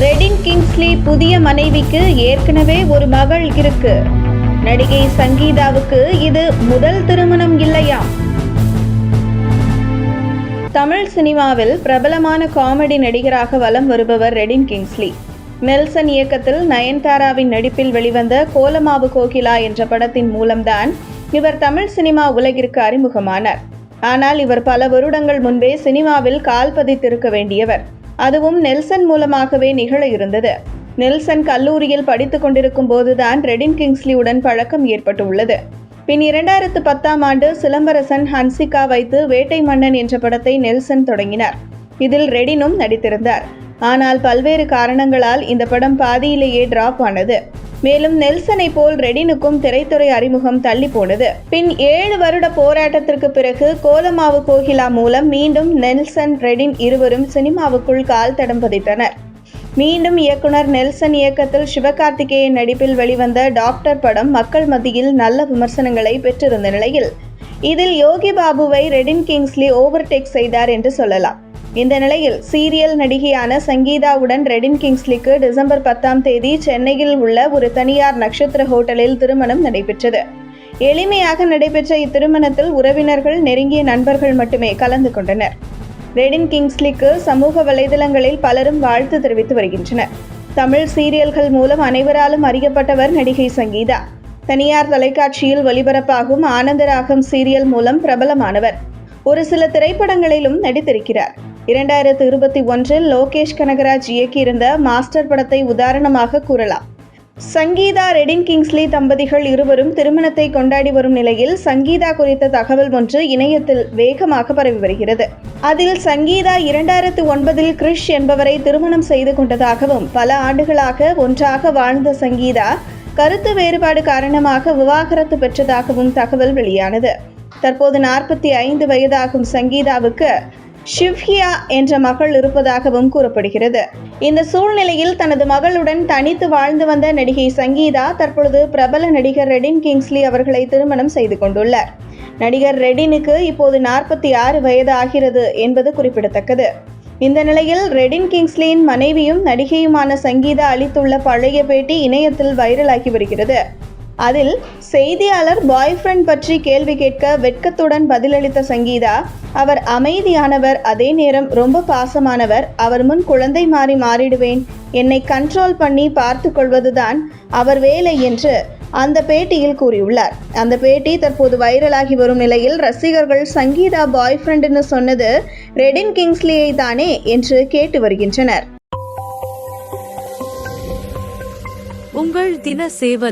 Redin Kingsley புதிய மனைவிக்கு ஏற்கனவே ஒரு மகள் இருக்கு. நடிகை சங்கீதாவுக்கு இது முதல் திருமணம் இல்லையாம் தமிழ் சினிமாவில் பிரபலமான காமெடி நடிகராக வலம் வருபவர் ரெடின் கிங்ஸ்லி. நெல்சன் இயக்கத்தில் நயன்தாராவின் நடிப்பில் வெளிவந்த கோலமாவு கோகிலா என்ற படத்தின் மூலம்தான் இவர் தமிழ் சினிமா உலகிற்கு அறிமுகமானார். ஆனால் இவர் பல வருடங்கள் முன்பே சினிமாவில் கால் பதித்திருக்க வேண்டியவர். அதுவும் நெல்சன் மூலமாகவே நிகழ இருந்தது. நெல்சன் கல்லூரியில் படித்துக் கொண்டிருக்கும் போதுதான் ரெடின் கிங்ஸ்லியுடன் பழக்கம் ஏற்பட்டுள்ளது. பின் இரண்டாயிரத்து பத்தாம் ஆண்டு சிலம்பரசன் ஹன்சிகா வைத்து வேட்டை மன்னன் என்ற படத்தை நெல்சன் தொடங்கினார். இதில் ரெடினும் நடித்திருந்தார். ஆனால் பல்வேறு காரணங்களால் இந்த படம் பாதியிலேயே டிராப் ஆனது. மேலும் நெல்சனை போல் ரெடினுக்கும் திரைத்துறை அறிமுகம் தள்ளி போனது. பின் ஏழு வருட போராட்டத்திற்கு பிறகு கோலமாவு கோகிலா மூலம் மீண்டும் நெல்சன் ரெடின் இருவரும் சினிமாவுக்குள் கால் தடம் பதித்தனர் மீண்டும் இயக்குனர் நெல்சன் இயக்கத்தில் சிவகார்த்திகேயன் நடிப்பில் வெளிவந்த டாக்டர் படம் மக்கள் மத்தியில் நல்ல விமர்சனங்களை பெற்றிருந்த நிலையில் இதில் யோகி பாபுவை ரெடின் கிங்ஸ்லி ஓவர்டேக் செய்தார் என்று சொல்லலாம். இந்த நிலையில் சீரியல் நடிகையான சங்கீதாவுடன் ரெடின் கிங்ஸ்லிக்கு டிசம்பர் பத்தாம் தேதி சென்னையில் உள்ள ஒரு தனியார் நட்சத்திர ஹோட்டலில் திருமணம் நடைபெற்றது. எளிமையாக நடைபெற்ற இத்திருமணத்தில் உறவினர்கள் நெருங்கிய நண்பர்கள் மட்டுமே கலந்து கொண்டனர். ரெடின் கிங்ஸ்லிக்கு சமூக வலைதளங்களில் பலரும் வாழ்த்து தெரிவித்து வருகின்றனர். தமிழ் சீரியல்கள் மூலம் அனைவராலும் அறியப்பட்டவர் நடிகை சங்கீதா. தனியார் தொலைக்காட்சியில் ஒளிபரப்பாகும் ஆனந்தராகம் சீரியல் மூலம் பிரபலமானவர். ஒரு சில திரைப்படங்களிலும் நடித்திருக்கிறார். இரண்டாயிரத்து இருபத்தி ஒன்றில் லோகேஷ் கனகராஜ் இயக்கியிருந்த மாஸ்டர் படத்தை உதாரணமாக கூறலாம். சங்கீதா ரெடின் கிங்ஸ்லி தம்பதிகள் இருவரும் திருமணத்தை கொண்டாடி வரும் நிலையில் சங்கீதா குறித்த தகவல் ஒன்று இணையத்தில் வேகமாக பரவி வருகிறது. அதில் சங்கீதா இரண்டாயிரத்து ஒன்பதில் கிரிஷ் என்பவரை திருமணம் செய்து கொண்டதாகவும் பல ஆண்டுகளாக ஒன்றாக வாழ்ந்த சங்கீதா கருத்து வேறுபாடு காரணமாக விவாகரத்து பெற்றதாகவும் தகவல் வெளியானது. தற்போது நாற்பத்தி ஐந்து வயதாகும் சங்கீதாவுக்கு ஷிவ்ஹியா என்ற மகள் இருப்பதாகவும் கூறப்படுகிறது. இந்த சூழ்நிலையில் தனது மகளுடன் தனித்து வாழ்ந்து வந்த நடிகை சங்கீதா தற்பொழுது பிரபல நடிகர் ரெடின் கிங்ஸ்லி அவர்களை திருமணம் செய்து கொண்டுள்ளார். நடிகர் ரெடினுக்கு இப்போது நாற்பத்தி ஆறு வயது ஆகிறது என்பது குறிப்பிடத்தக்கது. இந்த நிலையில் ரெடின் கிங்ஸ்லியின் மனைவியும் நடிகையுமான சங்கீதா அளித்துள்ள பழைய பேட்டி இணையத்தில் வைரலாகி வருகிறது. அதில் செய்தியாளர் பாய் ஃப்ரெண்ட் பற்றி கேள்வி கேட்க வெட்கத்துடன் பதிலளித்த சங்கீதா அவர் அமைதியானவர் அதே நேரம் ரொம்ப பாசமானவர். அவர் முன் குழந்தை மாறி மாறிடுவேன். என்னை கண்ட்ரோல் பண்ணி பார்த்து கொள்வதுதான் அவர் வேலை என்று அந்த பேட்டியில் கூறியுள்ளார். அந்த பேட்டி தற்போது வைரலாகி வரும் நிலையில் ரசிகர்கள் சங்கீதா பாய் ஃப்ரெண்டுன்னு சொன்னது ரெடின் கிங்ஸ்லியை தானே என்று கேட்டு வருகின்றனர். உங்கள் தின சேவல்